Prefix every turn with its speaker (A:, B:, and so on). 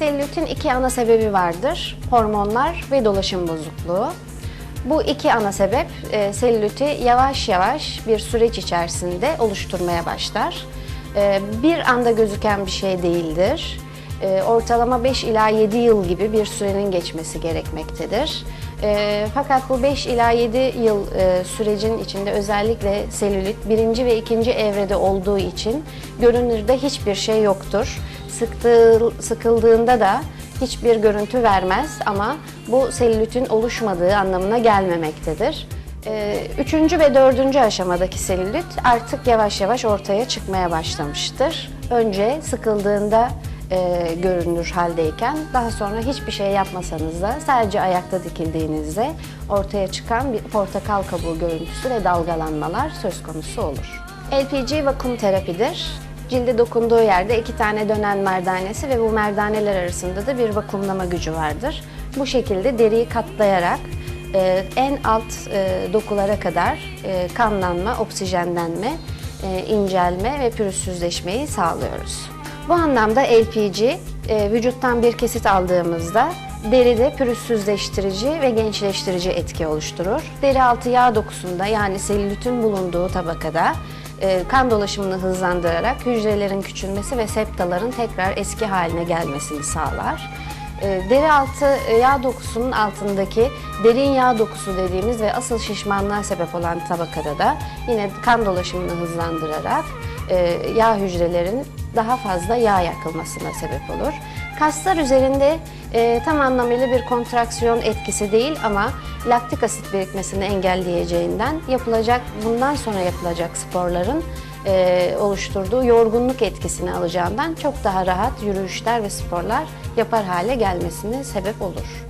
A: Selülitin iki ana sebebi vardır. Hormonlar ve dolaşım bozukluğu. Bu iki ana sebep e, selüliti yavaş yavaş bir süreç içerisinde oluşturmaya başlar. E, bir anda gözüken bir şey değildir. E, ortalama 5 ila 7 yıl gibi bir sürenin geçmesi gerekmektedir. E, fakat bu 5 ila 7 yıl e, sürecin içinde özellikle selülit birinci ve ikinci evrede olduğu için görünürde hiçbir şey yoktur. Sıktığı, sıkıldığında da hiçbir görüntü vermez ama bu selülitin oluşmadığı anlamına gelmemektedir. Ee, Üçüncü ve dördüncü aşamadaki selülit artık yavaş yavaş ortaya çıkmaya başlamıştır. Önce sıkıldığında e, görünür haldeyken daha sonra hiçbir şey yapmasanız da sadece ayakta dikildiğinizde ortaya çıkan bir portakal kabuğu görüntüsü ve dalgalanmalar söz konusu olur. LPG vakum terapidir. Cilde dokunduğu yerde iki tane dönen merdanesi ve bu merdaneler arasında da bir vakumlama gücü vardır. Bu şekilde deriyi katlayarak e, en alt e, dokulara kadar e, kanlanma, oksijenlenme, e, incelme ve pürüzsüzleşmeyi sağlıyoruz. Bu anlamda LPG e, vücuttan bir kesit aldığımızda deride pürüzsüzleştirici ve gençleştirici etki oluşturur. Deri altı yağ dokusunda yani selülitin bulunduğu tabakada e, kan dolaşımını hızlandırarak hücrelerin küçülmesi ve septaların tekrar eski haline gelmesini sağlar. E, Deri altı yağ dokusunun altındaki derin yağ dokusu dediğimiz ve asıl şişmanlığa sebep olan tabakada da yine kan dolaşımını hızlandırarak yağ hücrelerin daha fazla yağ yakılmasına sebep olur. Kaslar üzerinde e, tam anlamıyla bir kontraksiyon etkisi değil ama laktik asit birikmesini engelleyeceğinden yapılacak bundan sonra yapılacak sporların e, oluşturduğu yorgunluk etkisini alacağından çok daha rahat yürüyüşler ve sporlar yapar hale gelmesine sebep olur.